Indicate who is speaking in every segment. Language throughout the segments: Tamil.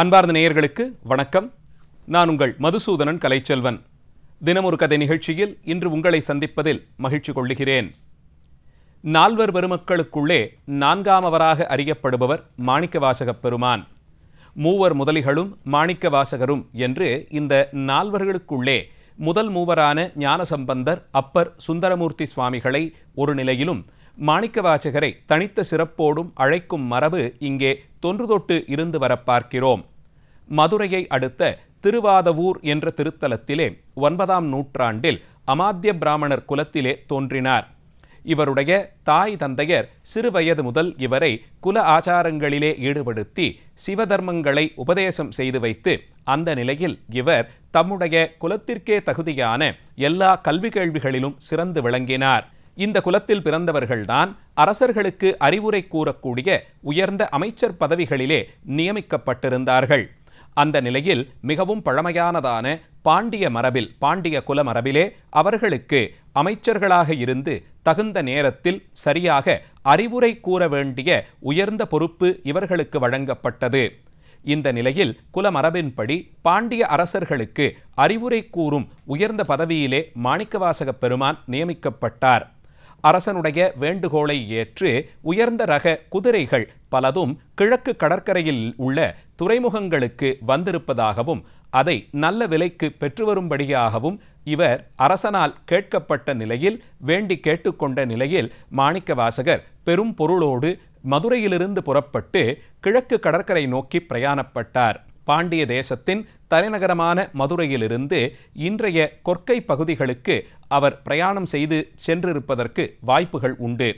Speaker 1: அன்பார்ந்த நேயர்களுக்கு வணக்கம். நான் உங்கள் மதுசூதனன் கலைச்செல்வன். தினமொரு கதை நிகழ்ச்சியில் இன்று உங்களை சந்திப்பதில் மகிழ்ச்சி கொள்ளுகிறேன். நால்வர் பெருமக்களுக்குள்ளே நான்காமவராக அறியப்படுபவர் மாணிக்கவாசகப் பெருமான். மூவர் முதலிகளும் மாணிக்கவாசகரும் என்று இந்த நால்வர்களுக்குள்ளே முதல் மூவரான ஞானசம்பந்தர் அப்பர் சுந்தரமூர்த்தி சுவாமிகளை ஒரு நிலையிலும் மாணிக்கவாசகரை தனித்த சிறப்போடும் அழைக்கும் மரபு இங்கே தொன்று தொட்டு இருந்து வர பார்க்கிறோம். மதுரையை அடுத்த திருவாதவூர் என்ற திருத்தலத்திலே ஒன்பதாம் நூற்றாண்டில் அமாத்திய பிராமணர் குலத்திலே தோன்றினார். இவருடைய தாய் தந்தையர் சிறுவயது முதல் இவரை குல ஆச்சாரங்களிலே ஈடுபடுத்தி சிவதர்மங்களை உபதேசம் செய்து வைத்து அந்த நிலையில் இவர் தம்முடைய குலத்திற்கே தகுதியான எல்லா கல்வி கேள்விகளிலும் சிறந்து விளங்கினார். இந்த குலத்தில் பிறந்தவர்கள்தான் அரசர்களுக்கு அறிவுரை கூறக்கூடிய உயர்ந்த அமைச்சர் பதவிகளிலே நியமிக்கப்பட்டிருந்தார்கள். அந்த நிலையில் மிகவும் பழமையானதான பாண்டிய மரபில் பாண்டிய குல மரபிலே அவர்களுக்கு அமைச்சர்களாக இருந்து தகுந்த நேரத்தில் சரியாக அறிவுரை கூற வேண்டிய உயர்ந்த பொறுப்பு இவர்களுக்கு வழங்கப்பட்டது. இந்த நிலையில் குலமரபின்படி பாண்டிய அரசர்களுக்கு அறிவுரை கூறும் உயர்ந்த பதவியிலே மாணிக்கவாசக பெருமான் நியமிக்கப்பட்டார். அரசனுடைய வேண்டுகோளை ஏற்று உயர்ந்த ரக குதிரைகள் பலதும் கிழக்கு கடற்கரையில் உள்ள துறைமுகங்களுக்கு வந்திருப்பதாகவும் அதை நல்ல விலைக்கு பெற்று வரும்படியாகவும் இவர் அரசனால் கேட்கப்பட்ட நிலையில் வேண்டி கேட்டுக்கொண்ட நிலையில் மாணிக்கவாசகர் பெரும் பொருளோடு மதுரையிலிருந்து புறப்பட்டு கிழக்கு கடற்கரை நோக்கி பிரயாணப்பட்டார். பாண்டிய தேசத்தின் தலைநகரமான மதுரையிலிருந்து இன்றைய கொற்கை பகுதிகளுக்கு அவர் பிரயாணம் செய்து சென்றிருப்பதற்கு வாய்ப்புகள் உண்டு.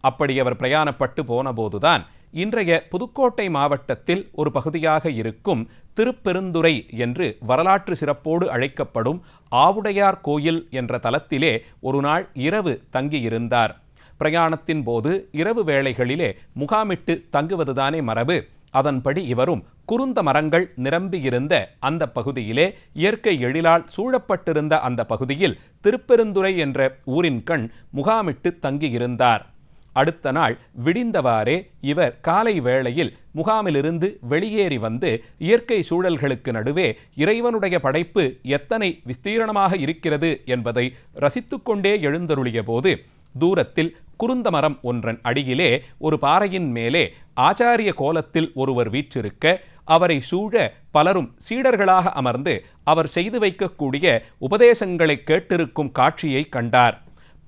Speaker 1: அப்படி அவர் பிரயாணப்பட்டு போனபோதுதான் இன்றைய புதுக்கோட்டை மாவட்டத்தில் ஒரு பகுதியாக இருக்கும் திருப்பெருந்துறை என்று வரலாற்று சிறப்போடு அழைக்கப்படும் ஆவுடையார் கோயில் என்ற தலத்திலே ஒரு நாள் இரவு தங்கியிருந்தார். பிரயாணத்தின் போது இரவு வேளைகளிலே முகாமிட்டு தங்குவதுதானே மரபு. அதன்படி இவரும் குருந்த மரங்கள் நிரம்பியிருந்த அந்த பகுதியிலே இயற்கை எழிலால் சூழப்பட்டிருந்த அந்த பகுதியில் திருப்பெருந்துறை என்ற ஊரின் கண் முகாமிட்டு தங்கியிருந்தார். அடுத்த நாள் விடிந்தவாறே இவர் காலை வேளையில் முகாமிலிருந்து வெளியேறி வந்து இயற்கை சூழல்களுக்கு நடுவே இறைவனுடைய படைப்பு எத்தனை விஸ்தீரணமாக இருக்கிறது என்பதை ரசித்துக்கொண்டே எழுந்தருளிய போது தூரத்தில் குருந்த மரம் ஒன்றன் அடியிலே ஒரு பாறையின் மேலே ஆச்சாரிய கோலத்தில் ஒருவர் வீற்றிருக்க அவரை சூழ பலரும் சீடர்களாக அமர்ந்து அவர் செய்து வைக்கக்கூடிய உபதேசங்களை கேட்டிருக்கும் காட்சியை கண்டார்.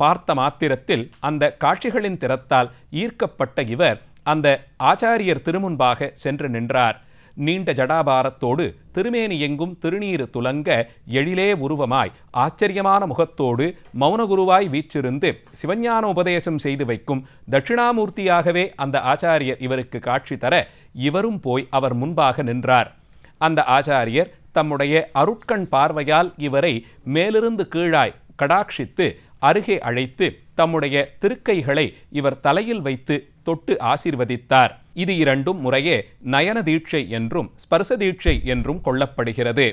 Speaker 1: பார்த்த மாத்திரத்தில் அந்த காட்சிகளின் திறத்தால் ஈர்க்கப்பட்ட இவர் அந்த ஆச்சாரியர் திருமுன்பாக சென்று நின்றார். நீண்ட ஜடாபாரத்தோடு திருமேனி எங்கும் திருநீறு துலங்க எழிலே உருவமாய் ஆச்சரியமான முகத்தோடு மௌனகுருவாய் வீற்றிருந்து சிவஞான உபதேசம் செய்து வைக்கும் தட்சிணாமூர்த்தியாகவே அந்த ஆச்சாரியர் இவருக்கு காட்சி தர இவரும் போய் அவர் முன்பாக நின்றார். அந்த ஆச்சாரியர் தம்முடைய அருட்கண் பார்வையால் இவரை மேலிருந்து கீழாய் கடாட்சித்து அருகே அழைத்து தம்முடைய திருக்கைகளை இவர் தலையில் வைத்து தொட்டு ஆசீர்வதித்தார். இது இரண்டும் முறையே நயன தீட்சை என்றும் ஸ்பர்ச தீட்சை என்றும் கொள்ளப்படுகிறது.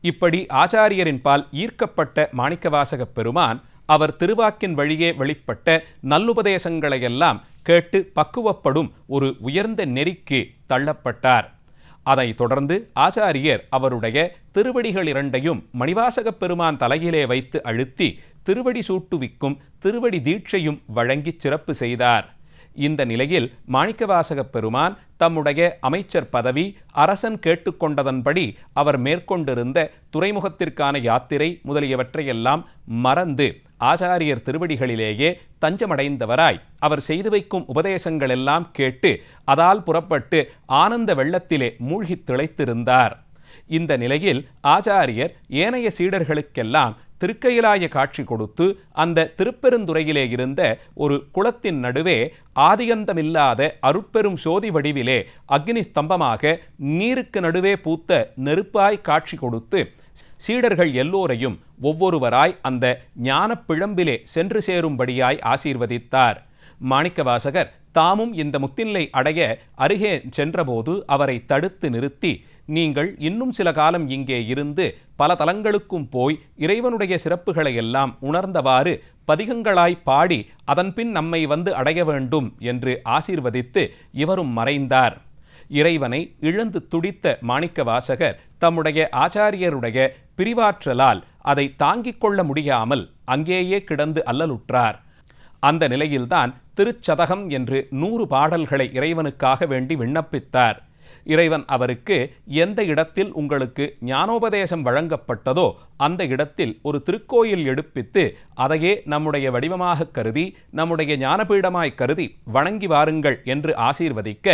Speaker 1: இப்படி ஆச்சாரியரின் பால் ஈர்க்கப்பட்ட மாணிக்கவாசகப் பெருமான் அவர் திருவாக்கின் வழியே வெளிப்பட்ட நல்லுபதேசங்களையெல்லாம் கேட்டு பக்குவப்படும் ஒரு உயர்ந்த நெறிக்கு தள்ளப்பட்டார். அதைத் தொடர்ந்து ஆச்சாரியர் அவருடைய திருவடிகள் இரண்டையும் மணிவாசகப் பெருமான் தலையிலே வைத்து அழுத்தி திருவடி சூட்டுவிக்கும் திருவடி தீட்சையும் வழங்கிச் சிறப்பு செய்தார். இந்த நிலையில் மாணிக்கவாசகப் பெருமான் தம்முடைய அமைச்சர் பதவி அரசன் கேட்டுக்கொண்டதன்படி அவர் மேற்கொண்டிருந்த துறைமுகத்திற்கான யாத்திரை முதலியவற்றையெல்லாம் மறந்து ஆச்சாரியர் திருவடிகளிலேயே தஞ்சமடைந்தவராய் அவர் செய்து வைக்கும் உபதேசங்களெல்லாம் கேட்டு அதால் புறப்பட்டு ஆனந்த வெள்ளத்திலே மூழ்கித் திளைத்திருந்தார். இந்த நிலையில் ஆச்சாரியர் ஏனைய சீடர்களுக்கெல்லாம் திருக்கையிலாய காட்சி கொடுத்து அந்த திருப்பெருந்துறையிலே இருந்த ஒரு குளத்தின் நடுவே ஆதியந்தமில்லாத அருட்பெரும் சோதி வடிவிலே அக்னி ஸ்தம்பமாக நீருக்கு நடுவே பூத்த நெருப்பாய் காட்சி கொடுத்து சீடர்கள் எல்லோரையும் ஒவ்வொருவராய் அந்த ஞான பிழம்பிலே சென்று சேரும்படியாய் ஆசீர்வதித்தார். மாணிக்கவாசகர் தாமும் இந்த முத்தில்லை அடைய அருகே சென்றபோது அவரை தடுத்து நிறுத்தி நீங்கள் இன்னும் சில காலம் இங்கே இருந்து பல தலங்களுக்கும் போய் இறைவனுடைய சிறப்புகளை எல்லாம் உணர்ந்தவாறு பதிகங்களாய் பாடி அதன்பின் நம்மை வந்து அடைய வேண்டும் என்று ஆசீர்வதித்து இவரும் மறைந்தார். இறைவனை இழந்து துடித்த மாணிக்க வாசகர் தம்முடைய ஆச்சாரியருடைய பிரிவாற்றலால் அதை தாங்கிக் கொள்ள முடியாமல் அங்கேயே கிடந்து அல்லலுற்றார். அந்த நிலையில்தான் திருச்சதகம் என்று நூறு பாடல்களை இறைவனுக்காக வேண்டி விண்ணப்பித்தார். இறைவன் அவருக்கு எந்த இடத்தில் உங்களுக்கு ஞானோபதேசம் வழங்கப்பட்டதோ அந்த இடத்தில் ஒரு திருக்கோயில் எடுப்பித்து அதையே நம்முடைய வடிவமாக கருதி நம்முடைய ஞானபீடமாய் கருதி வணங்கி வாருங்கள் என்று ஆசீர்வதிக்க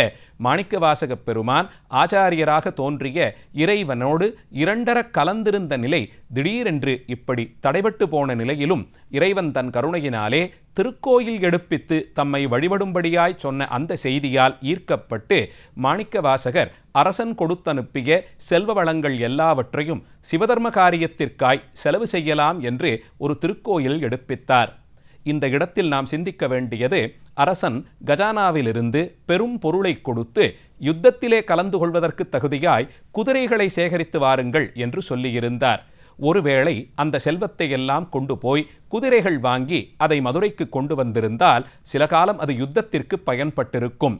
Speaker 1: மாணிக்கவாசகப் பெருமான் ஆச்சாரியராக தோன்றிய இறைவனோடு இரண்டர கலந்திருந்த நிலை திடீரென்று இப்படி தடைபட்டு போன நிலையிலும் இறைவன் தன் கருணையினாலே திருக்கோயில் எடுப்பித்து தம்மை வழிபடும்படியாய் சொன்ன அந்த செய்தியால் ஈர்க்கப்பட்டு மாணிக்கவாசகர் அரசன் கொடுத்தனுப்பிய செல்வ வளங்கள் எல்லாவற்றையும் சிவதர்ம காரியத்திற்காய் செலவு செய்யலாம் என்று ஒரு திருக்கோயில் எடுப்பித்தார். இந்த இடத்தில் நாம் சிந்திக்க வேண்டியது அரசன் கஜானாவிலிருந்து பெரும் பொருளை கொடுத்து யுத்தத்திலே கலந்து கொள்வதற்கு தகுதியாய் குதிரைகளை சேகரித்து வாருங்கள் என்று சொல்லியிருந்தார். ஒருவேளை அந்த செல்வத்தை எல்லாம் கொண்டு போய் குதிரைகள் வாங்கி அதை மதுரைக்கு கொண்டு வந்திருந்தால் சில காலம் அது யுத்தத்திற்கு பயன்பட்டிருக்கும்.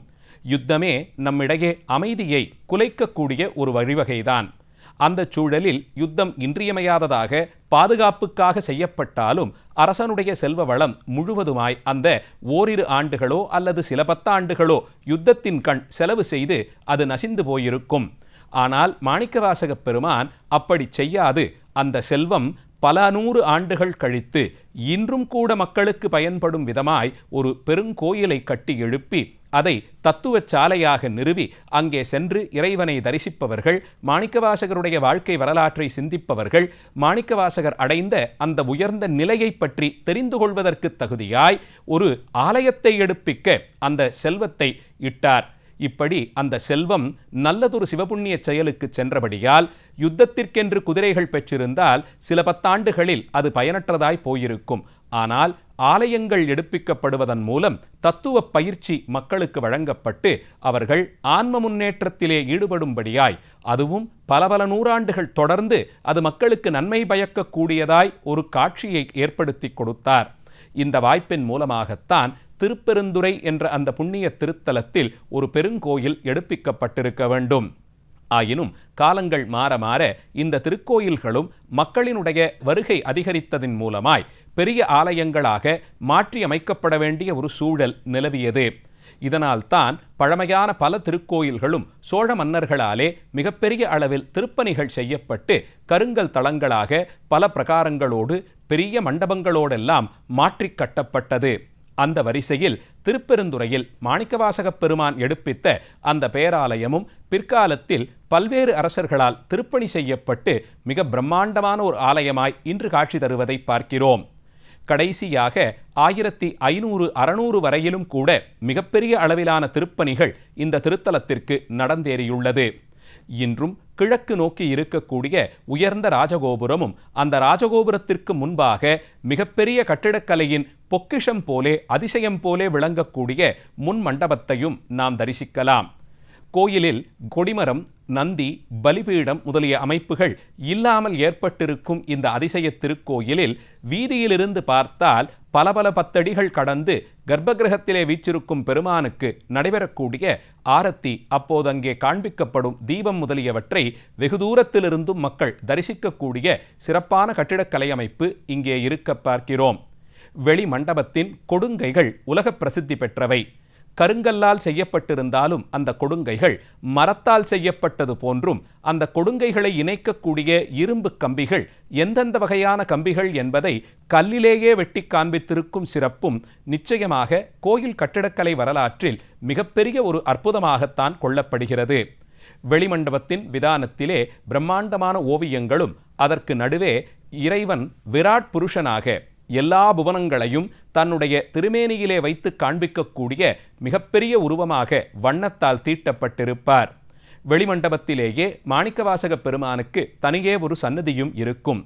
Speaker 1: யுத்தமே நம்மிடையே அமைதியை குலைக்கக்கூடிய ஒரு வழிவகைதான். அந்த சூழலில் யுத்தம் இன்றியமையாததாக பாதுகாப்புக்காக செய்யப்பட்டாலும் அரசனுடைய செல்வ வளம் முழுவதுமாய் அந்த ஓரிரு ஆண்டுகளோ அல்லது சில பத்தாண்டுகளோ யுத்தத்தின் கண் செலவு செய்து அது நசிந்து போயிருக்கும். ஆனால் மாணிக்கவாசகப் பெருமான் அப்படி செய்யாது. அந்த செல்வம் பல நூறு ஆண்டுகள் கழித்து இன்றும் கூட மக்களுக்கு பயன்படும் விதமாய் ஒரு பெருங்கோயிலை கட்டி எழுப்பி அதை தத்துவ சாலையாக நிறுவி அங்கே சென்று இறைவனை தரிசிப்பவர்கள் மாணிக்கவாசகருடைய வாழ்க்கை வரலாற்றை சிந்திப்பவர்கள் மாணிக்கவாசகர் அடைந்த அந்த உயர்ந்த நிலையை பற்றி தெரிந்து கொள்வதற்கு தகுதியாய் ஒரு ஆலயத்தை எடுப்பிக்க அந்த செல்வத்தை இட்டார். இப்படி அந்த செல்வம் நல்லதொரு சிவபுண்ணிய செயலுக்கு சென்றபடியால் யுத்தத்திற்கென்று குதிரைகள் பெற்றிருந்தால் சில பத்தாண்டுகளில் அது பயனற்றதாய் போயிருக்கும். ஆனால் ஆலயங்கள் எடுப்பிக்கப்படுவதன் மூலம் தத்துவ பயிற்சி மக்களுக்கு வழங்கப்பட்டு அவர்கள் ஆன்ம முன்னேற்றத்திலே ஈடுபடும்படியாய் அதுவும் பல பல நூறாண்டுகள் தொடர்ந்து அது மக்களுக்கு நன்மை பயக்கக்கூடியதாய் ஒரு காட்சியை ஏற்படுத்தி கொடுத்தார். இந்த வாய்ப்பின் மூலமாகத்தான் திருப்பெருந்துறை என்ற அந்த புண்ணிய திருத்தலத்தில் ஒரு பெருங்கோயில் எடுப்பிக்கப்பட்டிருக்க வேண்டும். ஆயினும் காலங்கள் மாற மாற இந்த திருக்கோயில்களும் மக்களினுடைய வருகை அதிகரித்ததின் மூலமாய் பெரிய ஆலயங்களாக மாற்றியமைக்கப்பட வேண்டிய ஒரு சூழல் நிலவியது. இதனால்தான் பழமையான பல திருக்கோயில்களும் சோழ மன்னர்களாலே மிகப்பெரிய அளவில் திருப்பணிகள் செய்யப்பட்டு கருங்கல் தளங்களாக பல பிரகாரங்களோடு பெரிய மண்டபங்களோடெல்லாம் மாற்றி கட்டப்பட்டது. அந்த வரிசையில் திருப்பெருந்துறையில் மாணிக்கவாசகப் பெருமான் எடுப்பித்த அந்த பேராலயமும் பிற்காலத்தில் பல்வேறு அரசர்களால் திருப்பணி செய்யப்பட்டு மிக பிரம்மாண்டமான ஒரு ஆலயமாய் இன்று காட்சி தருவதை பார்க்கிறோம். கடைசியாக ஆயிரத்தி ஐநூறு அறநூறு வரையிலும் கூட மிகப்பெரிய அளவிலான திருப்பணிகள் இந்த திருத்தலத்திற்கு நடந்தேறியுள்ளது. இன்றும் கிழக்கு நோக்கி இருக்கக்கூடிய உயர்ந்த ராஜகோபுரமும் அந்த ராஜகோபுரத்திற்கு முன்பாக மிகப்பெரிய கட்டிடக்கலையின் பொக்கிஷம் போலே அதிசயம் போலே விளங்கக்கூடிய முன் மண்டபத்தையும் நாம் தரிசிக்கலாம். கோயிலில் கொடிமரம் நந்தி பலிபீடம் முதலிய அமைப்புகள் இல்லாமல் ஏற்பட்டிருக்கும் இந்த அதிசய திருக்கோயிலில் வீதியிலிருந்து பார்த்தால் பல பல பத்தடிகள் கடந்து கர்ப்பகிரகத்திலே வீச்சிருக்கும் பெருமானுக்கு நடைபெறக்கூடிய ஆரத்தி அப்போது அங்கே காண்பிக்கப்படும் தீபம் முதலியவற்றை வெகு தூரத்திலிருந்தும் மக்கள் தரிசிக்கக்கூடிய சிறப்பான கட்டிடக்கலை அமைப்பு இங்கே இருக்க பார்க்கிறோம். வெளி மண்டபத்தின் கொடுங்கைகள் உலக பிரசித்தி பெற்றவை. கருங்கல்லால் செய்யப்பட்டிருந்தாலும் அந்த கொடுங்கைகள் மரத்தால் செய்யப்பட்டது போன்றும் அந்த கொடுங்கைகளை இணைக்கக்கூடிய இரும்பு கம்பிகள் எந்தெந்த வகையான கம்பிகள் என்பதை கல்லிலேயே வெட்டி காண்பித்திருக்கும் சிறப்பும் நிச்சயமாக கோயில் கட்டிடக்கலை வரலாற்றில் மிகப்பெரிய ஒரு அற்புதமாகத்தான் கொள்ளப்படுகிறது. வெளிமண்டபத்தின் விதானத்திலே பிரம்மாண்டமான ஓவியங்களும் அதற்கு நடுவே இறைவன் விராட் புருஷனாக எல்லா புவனங்களையும் தன்னுடைய திருமேனியிலே வைத்து காண்பிக்கக்கூடிய மிகப்பெரிய உருவமாக வண்ணத்தால் தீட்டப்பட்டிருப்பார். வெளிமண்டபத்திலேயே மாணிக்கவாசக பெருமானுக்கு தனியே ஒரு சன்னதியும் இருக்கும்.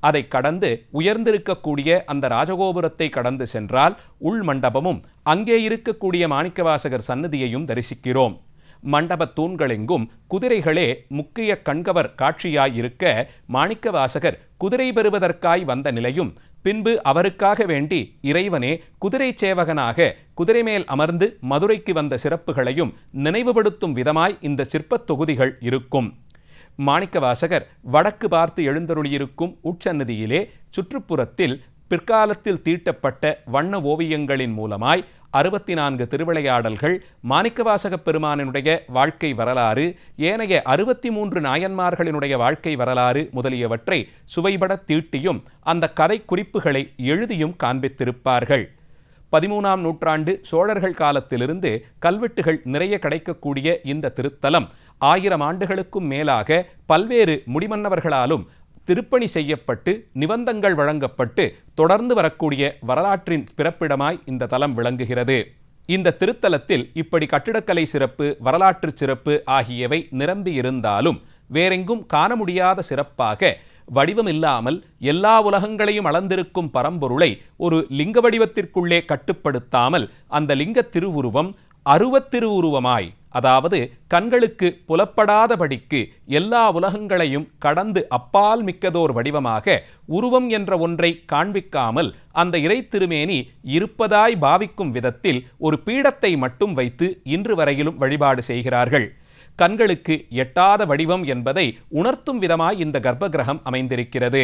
Speaker 1: அதை கடந்து உயர்ந்திருக்கக்கூடிய அந்த ராஜகோபுரத்தை கடந்து சென்றால் உள் மண்டபமும் அங்கே இருக்கக்கூடிய மாணிக்கவாசகர் சன்னதியையும் தரிசிக்கிறோம். மண்டப தூண்களெங்கும் குதிரைகளே முக்கிய கண்கவர் காட்சியாயிருக்க மாணிக்கவாசகர் குதிரை பெறுவதற்காய் வந்த நிலையும் பின்பு அவருக்காக வேண்டி இறைவனே குதிரை சேவகனாக குதிரை மேல் அமர்ந்து மதுரைக்கு வந்த சிறப்புகளையும் நினைவுபடுத்தும் விதமாய் இந்த சிற்பத் தொகுதிகள் இருக்கும். மாணிக்கவாசகர் வடக்கு பார்த்து எழுந்தருளியிருக்கும் உட்சன்னதியிலே சுற்றுப்புறத்தில் பிற்காலத்தில் தீட்டப்பட்ட வண்ண ஓவியங்களின் மூலமாய் அறுபத்தி நான்கு திருவிளையாடல்கள் மாணிக்கவாசகப் பெருமானினுடைய வாழ்க்கை வரலாறு ஏனைய அறுபத்தி மூன்று நாயன்மார்களினுடைய வாழ்க்கை வரலாறு முதலியவற்றை சுவைபட தீட்டியும் அந்த கதை குறிப்புகளை எழுதியும் காண்பித்திருப்பார்கள். பதிமூணாம் நூற்றாண்டு சோழர்கள் காலத்திலிருந்து கல்வெட்டுகள் நிறைய கிடைக்கக்கூடிய இந்த திருத்தலம் ஆயிரம் ஆண்டுகளுக்கும் மேலாக பல்வேறு முடிமன்னவர்களாலும் திருப்பணி செய்யப்பட்டு நிபந்தங்கள் வழங்கப்பட்டு தொடர்ந்து வரக்கூடிய வரலாற்றின் பிறப்பிடமாய் இந்த தலம் விளங்குகிறது. இந்த திருத்தலத்தில் இப்படி கட்டிடக்கலை சிறப்பு வரலாற்று சிறப்பு ஆகியவை நிரம்பியிருந்தாலும் வேறெங்கும் காண முடியாத சிறப்பாக வடிவமில்லாமல் எல்லா உலகங்களையும் அளந்திருக்கும் பரம்பொருளை ஒரு லிங்க வடிவத்திற்குள்ளே கட்டுப்படுத்தாமல் அந்த லிங்க திருவுருவம் அருவத்திருவுருவமாய் அதாவது கண்களுக்கு புலப்படாதபடிக்கு எல்லா உலகங்களையும் கடந்து அப்பால் மிக்கதோர் வடிவமாக உருவம் என்ற ஒன்றை காண்பிக்காமல் அந்த இறை திருமேனி இருப்பதாய் பாவிக்கும் விதத்தில் ஒரு பீடத்தை மட்டும் வைத்து இன்று வரையிலும் வழிபாடு செய்கிறார்கள். கண்களுக்கு எட்டாத வடிவம் என்பதை உணர்த்தும் விதமாய் இந்த கர்ப்பகிரகம் அமைந்திருக்கிறது.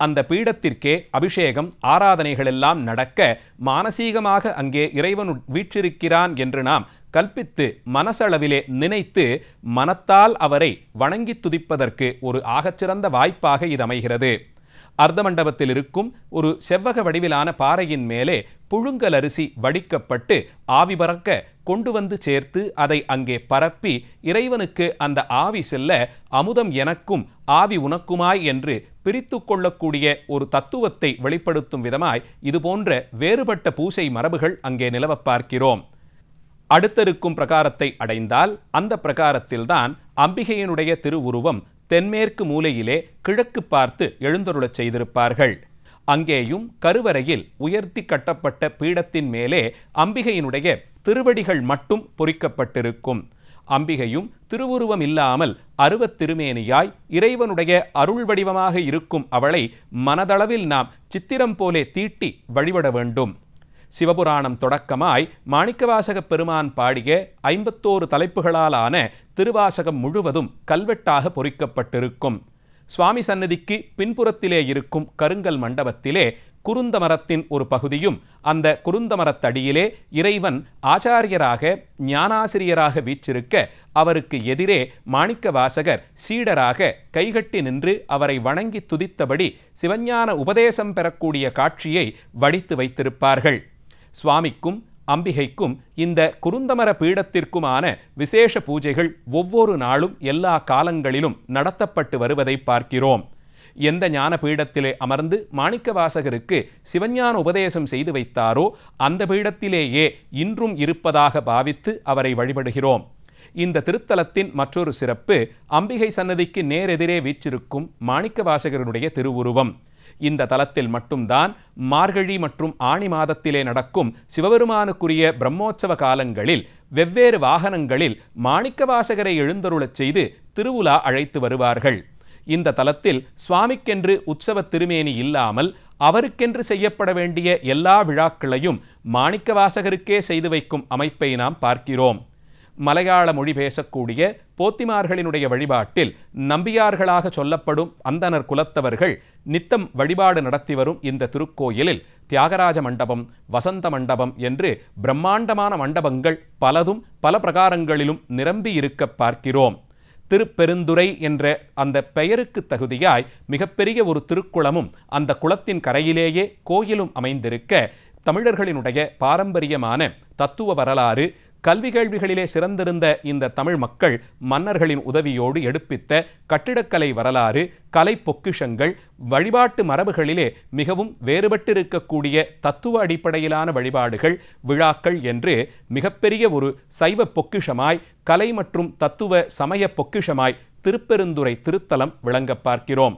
Speaker 1: அந்த பீடத்திற்கே அபிஷேகம் ஆராதனைகள் எல்லாம் நடக்க மானசீகமாக அங்கே இறைவன் வீற்றிருக்கிறான் என்று நாம் கல்பித்து மனசளவிலே நினைத்து மனத்தால் அவரை வணங்கி துதிப்பதற்கு ஒரு ஆகச்சிறந்த வாய்ப்பாக இது அமைகிறது. அர்த்த மண்டபத்தில் இருக்கும் ஒரு செவ்வக வடிவிலான பாறையின் மேலே புழுங்கல் அரிசி வடிக்கப்பட்டு ஆவி பறக்க கொண்டு வந்து சேர்த்து அதை அங்கே பரப்பி இறைவனுக்கு அந்த ஆவி செல்ல அமுதம் எனக்கும் ஆவி உனக்குமாய் என்று பிரித்து கொள்ளக்கூடிய ஒரு தத்துவத்தை வெளிப்படுத்தும் விதமாய் இதுபோன்ற வேறுபட்ட பூசை மரபுகள் அங்கே நிலவ பார்க்கிறோம். அடுத்திருக்கும் பிரகாரத்தை அடைந்தால் அந்த பிரகாரத்தில்தான் அம்பிகையினுடைய திருவுருவம் தென்மேற்கு மூலையிலே கிழக்கு பார்த்து எழுந்தருளச் செய்திருப்பார்கள். அங்கேயும் கருவறையில் உயர்த்தி கட்டப்பட்ட பீடத்தின் மேலே அம்பிகையினுடைய திருவடிகள் மட்டும் பொறிக்கப்பட்டிருக்கும். அம்பிகையும் திருவுருவம் இல்லாமல் அருவத் திருமேனியாய் இறைவனுடைய அருள் வடிவமாக இருக்கும் அவளை மனதளவில் நாம் சித்திரம் போலே தீட்டி வழிபட வேண்டும். சிவபுராணம் தொடக்கமாய் மாணிக்கவாசகப் பெருமான் பாடிய ஐம்பத்தோரு தலைப்புகளாலான திருவாசகம் முழுவதும் கல்வெட்டாக பொறிக்கப்பட்டிருக்கும். சுவாமி சன்னதிக்கு பின்புறத்திலே இருக்கும் கருங்கல் மண்டபத்திலே குருந்த மரத்தின் ஒரு பகுதியும் அந்த குருந்த மரத்தடியிலே இறைவன் ஆச்சாரியராக ஞானாசிரியராக வீற்றிருக்க அவருக்கு எதிரே மாணிக்க வாசகர் சீடராக கைகட்டி நின்று அவரை வணங்கி துதித்தபடி சிவஞான உபதேசம் பெறக்கூடிய காட்சியை வடித்து வைத்திருப்பார்கள். சுவாமிக்கும் அம்பிகைக்கும் இந்த குருந்தமர பீடத்திற்குமான விசேஷ பூஜைகள் ஒவ்வொரு நாளும் எல்லா காலங்களிலும் நடத்தப்பட்டு வருவதை பார்க்கிறோம். எந்த ஞான பீடத்திலே அமர்ந்து மாணிக்கவாசகருக்கு சிவஞான உபதேசம் செய்து வைத்தாரோ அந்த பீடத்திலேயே இன்றும் இருப்பதாக பாவித்து அவரை வழிபடுகிறோம். இந்த திருத்தலத்தின் மற்றொரு சிறப்பு அம்பிகை சன்னதிக்கு நேரெதிரே வீச்சிருக்கும் மாணிக்கவாசகருடைய திருவுருவம். இந்த தலத்தில் மட்டும்தான் மார்கழி மற்றும் ஆணி மாதத்திலே நடக்கும் சிவபெருமானுக்குரிய பிரம்மோற்சவ காலங்களில் வெவ்வேறு வாகனங்களில் மாணிக்கவாசகரை எழுந்தருளச் செய்து திருவுலா அழைத்து வருவார்கள். இந்த தலத்தில் சுவாமிக்கென்று உற்சவ திருமேனி இல்லாமல் அவருக்கென்று செய்யப்பட வேண்டிய எல்லா விழாக்களையும் மாணிக்கவாசகருக்கே செய்து வைக்கும் அமைப்பை நாம் பார்க்கிறோம். மலையாள மொழி பேசக்கூடிய போத்திமார்களினுடைய வழிபாட்டில் நம்பியார்களாக சொல்லப்படும் அந்தனர் குலத்தவர்கள் நித்தம் வழிபாடு நடத்தி வரும் இந்த திருக்கோயிலில் தியாகராஜ மண்டபம் வசந்த மண்டபம் என்று பிரம்மாண்டமான மண்டபங்கள் பலதும் பல பிரகாரங்களிலும் நிரம்பி இருக்க பார்க்கிறோம். திருப்பெருந்துறை என்ற அந்த பெயருக்கு தகுதியாய் மிகப்பெரிய ஒரு திருக்குளமும் அந்த குளத்தின் கரையிலேயே கோயிலும் அமைந்திருக்க தமிழர்களினுடைய பாரம்பரியமான தத்துவ வரலாறு கல்வி கேள்விகளிலே சிறந்திருந்த இந்த தமிழ் மக்கள் மன்னர்களின் உதவியோடு எடுப்பித்த கட்டிடக்கலை வரலாறு கலை பொக்கிஷங்கள் வழிபாட்டு மரபுகளிலே மிகவும் வேறுபட்டிருக்கக்கூடிய தத்துவ அடிப்படையிலான வழிபாடுகள் விழாக்கள் என்று மிகப்பெரிய ஒரு சைவ பொக்கிஷமாய் கலை மற்றும் தத்துவ சமய பொக்கிஷமாய் திருப்பெருந்துறை திருத்தலம் விளங்க பார்க்கிறோம்.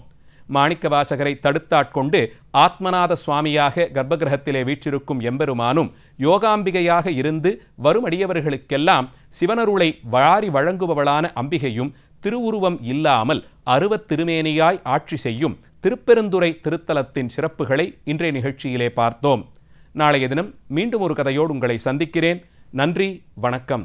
Speaker 1: மாணிக்க வாசகரை தடுத்தாட்கொண்டு ஆத்மநாத சுவாமியாக கர்ப்பகிரகத்திலே வீற்றிருக்கும் எம்பெருமானும் யோகாம்பிகையாக இருந்து வரும் அடியவர்களுக்கெல்லாம் சிவனருளை வாரி வழங்குபவளான அம்பிகையும் திருவுருவம் இல்லாமல் அருவத் திருமேனியாய் ஆட்சி செய்யும் திருப்பெருந்துறை திருத்தலத்தின் சிறப்புகளை இன்றைய நிகழ்ச்சியிலே பார்த்தோம். நாளைய தினம் மீண்டும் ஒரு கதையோடு உங்களை சந்திக்கிறேன். நன்றி வணக்கம்.